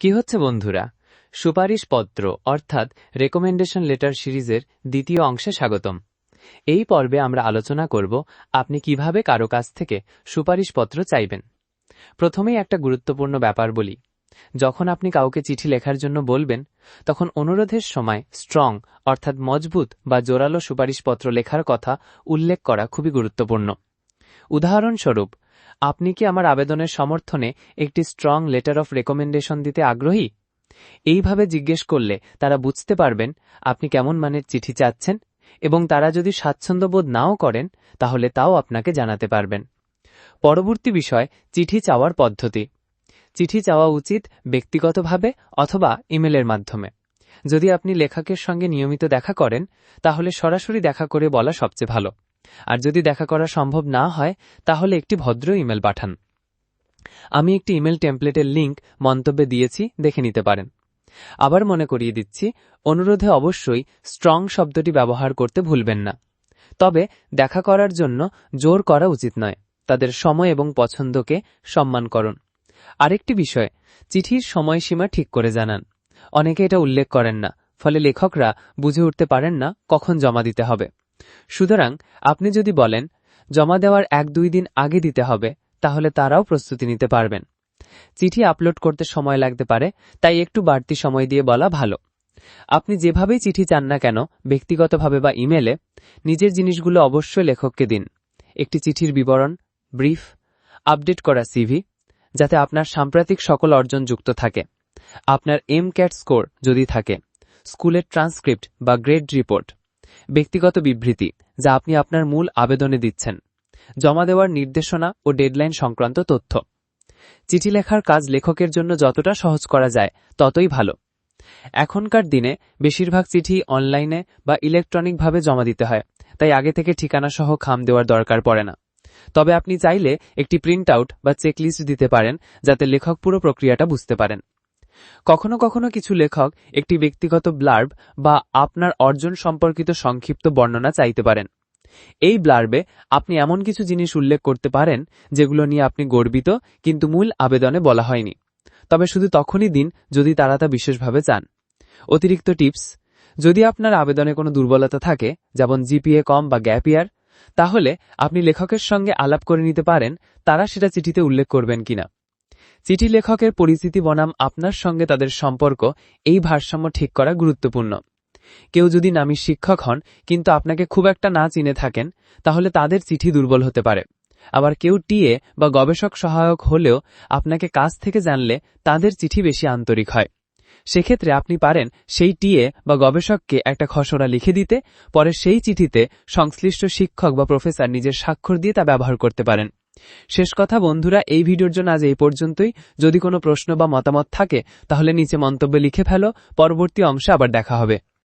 কি হচ্ছে বন্ধুরা? সুপারিশপত্র, অর্থাৎ রেকমেন্ডেশন লেটার সিরিজের দ্বিতীয় অংশে স্বাগতম। এই পর্বে আমরা আলোচনা করব আপনি কীভাবে কারও কাছ থেকে সুপারিশপত্র চাইবেন। প্রথমেই একটা গুরুত্বপূর্ণ ব্যাপার বলি। যখন আপনি কাউকে চিঠি লেখার জন্য বলবেন, তখন অনুরোধের সময় স্ট্রং অর্থাৎ মজবুত বা জোরালো সুপারিশপত্র লেখার কথা উল্লেখ করা খুবই গুরুত্বপূর্ণ। উদাহরণস্বরূপ আপনি কি আমার আবেদনের সমর্থনে একটি স্ট্রং লেটার অফ রেকমেন্ডেশন দিতে আগ্রহী? এইভাবে জিজ্ঞেস করলে তারা বুঝতে পারবেন আপনি কেমন মানের চিঠি চাচ্ছেন এবং তারা যদি স্বাচ্ছন্দ্যবোধ নাও করেন, তাহলে তাও আপনাকে জানাতে পারবেন। পরবর্তী বিষয়, চিঠি চাওয়ার পদ্ধতি। চিঠি চাওয়া উচিত ব্যক্তিগতভাবে অথবা ইমেলের মাধ্যমে। যদি আপনি লেখকের সঙ্গে নিয়মিত দেখা করেন, তাহলে সরাসরি দেখা করে বলা সবচেয়ে ভালো। আর যদি দেখা করা সম্ভব না হয়, তাহলে একটি ভদ্র ইমেল পাঠান। আমি একটি ইমেল টেমপ্লেটের লিঙ্ক মন্তব্যে দিয়েছি, দেখে নিতে পারেন। আবার মনে করিয়ে দিচ্ছি, অনুরোধে অবশ্যই স্ট্রং শব্দটি ব্যবহার করতে ভুলবেন না। তবে দেখা করার জন্য জোর করা উচিত নয়। তাদের সময় এবং পছন্দকে সম্মান করুন। আরেকটি বিষয়, চিঠির সময়সীমা ঠিক করে জানান। অনেকে এটা উল্লেখ করেন না, ফলে লেখকরা বুঝে উঠতে পারেন না কখন জমা দিতে হবে। সুতরাং আপনি যদি বলেন, জমা দেওয়ার এক দুই দিন আগে দিতে হবে তাহলে তারাও প্রস্তুতি নিতে পারবেন। চিঠি আপলোড করতে সময় লাগতে পারে, তাই একটু বাড়তি সময় দিয়ে বলা ভালো। আপনি যেভাবেই চিঠি চান না কেন, ব্যক্তিগতভাবে বা ইমেলে, নিজের জিনিসগুলো অবশ্যই লেখককে দিন। একটি চিঠির বিবরণ, ব্রিফ, আপডেট করা সিভি, যাতে আপনার সাম্প্রতিক সকল অর্জন যুক্ত থাকে। আপনার এম ক্যাট স্কোর যদি থাকে, স্কুলের ট্রান্সক্রিপ্ট বা গ্রেড রিপোর্ট। ব্যক্তিগত বিবৃতি, যা আপনি আপনার মূল আবেদনে দিচ্ছেন। জমা দেওয়ার নির্দেশনা ও ডেডলাইন সংক্রান্ত তথ্য। চিঠি লেখার কাজ লেখকের জন্য যতটা সহজ করা যায়, ততই ভালো। এখনকার দিনে বেশিরভাগ চিঠি অনলাইনে বা ইলেকট্রনিকভাবে জমা দিতে হয়, তাই আগে থেকে ঠিকানা সহ খাম দেওয়ার দরকার পড়ে না। তবে আপনি চাইলে একটি প্রিন্ট আউট বা চেকলিস্ট দিতে পারেন, যাতে লেখক পুরো প্রক্রিয়াটা বুঝতে পারেন। কখনো কখনো কিছু লেখক একটি ব্যক্তিগত ব্লার্ব বা আপনার অর্জন সম্পর্কিত সংক্ষিপ্ত বর্ণনা চাইতে পারেন। এই ব্লার্বে আপনি এমন কিছু জিনিস উল্লেখ করতে পারেন, যেগুলো নিয়ে আপনি গর্বিত কিন্তু মূল আবেদনে বলা হয়নি। তবে শুধু তখনই দিন যদি তারা তা বিশেষভাবে চান। অতিরিক্ত টিপস, যদি আপনার আবেদনে কোনো দুর্বলতা থাকে, যেমন জিপিএ কম বা গ্যাপ ইয়ার, তাহলে আপনি লেখকের সঙ্গে আলাপ করে নিতে পারেন, তারা সেটা চিঠিতে উল্লেখ করবেন কিনা। চিঠি লেখকের পরিচিতি বনাম আপনার সঙ্গে তাদের সম্পর্ক, এই ভারসাম্য ঠিক করা গুরুত্বপূর্ণ। কেউ যদি নামী শিক্ষক হন, কিন্তু আপনাকে খুব একটা না চিনে থাকেন, তাহলে তাদের চিঠি দুর্বল হতে পারে। আবার কেউ টিএ বা গবেষক সহায়ক হলেও আপনাকে কাছ থেকে জানলে তাদের চিঠি বেশি আন্তরিক হয়। সেক্ষেত্রে আপনি পারেন সেই টিএ বা গবেষককে একটা খসড়া লিখে দিতে, পরে সেই চিঠিতে সংশ্লিষ্ট শিক্ষক বা প্রফেসর নিজের স্বাক্ষর দিয়ে তা ব্যবহার করতে পারেন। শেষ কথা, বন্ধুরা, এই ভিডিওর জন্য আজ এই পর্যন্তই। যদি কোনো প্রশ্ন বা মতামত থাকে, তাহলে নিচে মন্তব্য লিখে ফেলো। পরবর্তী অংশে আবার দেখা হবে।